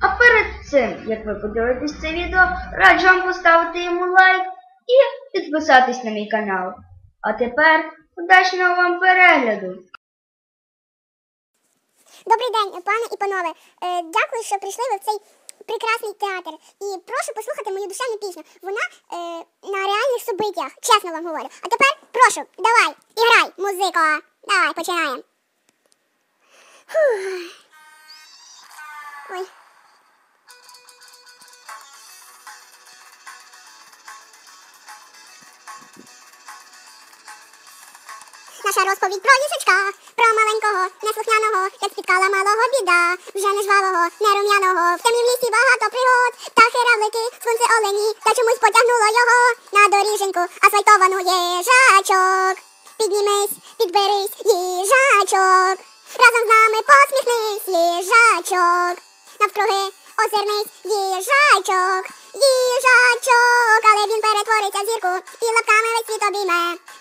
А перед цим, як ви подивитесь це відео, раджу вам поставити йому лайк і підписатись на мій канал. А тепер удачного вам перегляду! Добрий день, пане і панове. Е, дякую, що прийшли ви в цей прекрасний театр. І прошу послухати мою душевну пісню. Вона е, на реальних событиях, чесно вам говорю. А тепер прошу, давай, іграй, музико. Давай, починаємо. Ой. Наша розповідь про їжачка, про маленького, неслухняного, як спіткала малого біда, вже не жвавого, не рум'яного, в темі в лісі багато пригод, птахи, равлики, сонце олені, та чомусь потягнуло його на доріженьку, асфальтовану їжачок. Піднімись, підберись, їжачок, разом з нами посміхнись, їжачок, навкруги озирнись, їжачок, їжачок, але він перетвориться в зірку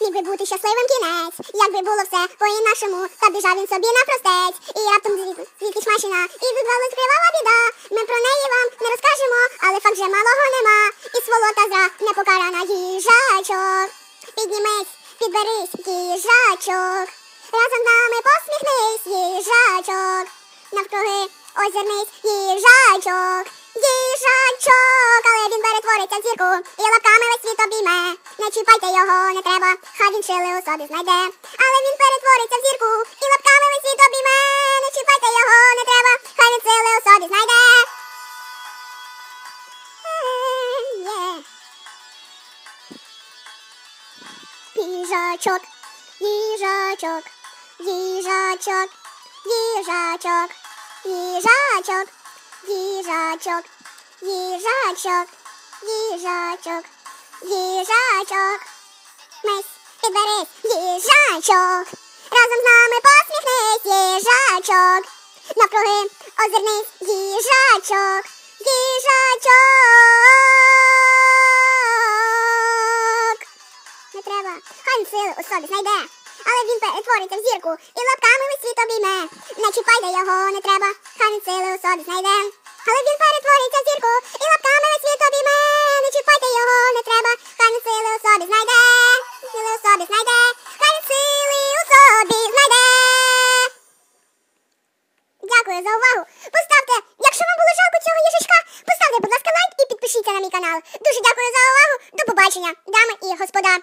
Міг би бути щасливим кінець, якби було все по-інакшому, та біжав він собі навпростець, і раптом звід- звідкись машина, і відвалась кривава біда. Ми про неї вам не розкажемо, але факт же малого нема, і сволота зра не покарана їжачок. Піднімись, підберись, їжачок, разом з нами посміхнись, їжачок, навкруги озирнись, їжачок, їжачок, але він перетвориться в зірку, і лапками весь світ обійме. Не чіпайте його, не треба, хай він шили у собі знайде. Але він перетвориться в зірку, і лапками світ обійме. Не чіпайте його, не треба, хай він сили у собі знайде. Е. Їжачок, їжачок, їжачок, їжачок, їжачок, їжачок, їжачок, їжачок, їжачок. Мись, підберись, їжачок. Разом з нами посміхнись, їжачок. Навкруги озирнись, їжачок, їжачок. Не треба, хай він сили у собі знайде. Але він перетвориться в зірку і лапками весь світ обійме. Не чіпайте його, не треба, хай він сили у собі знайде. Але він перетвориться за увагу. Поставте, якщо вам було жалко цього їжачка, поставте, будь ласка, лайк і підпишіться на мій канал. Дуже дякую за увагу. До побачення, дами і господа.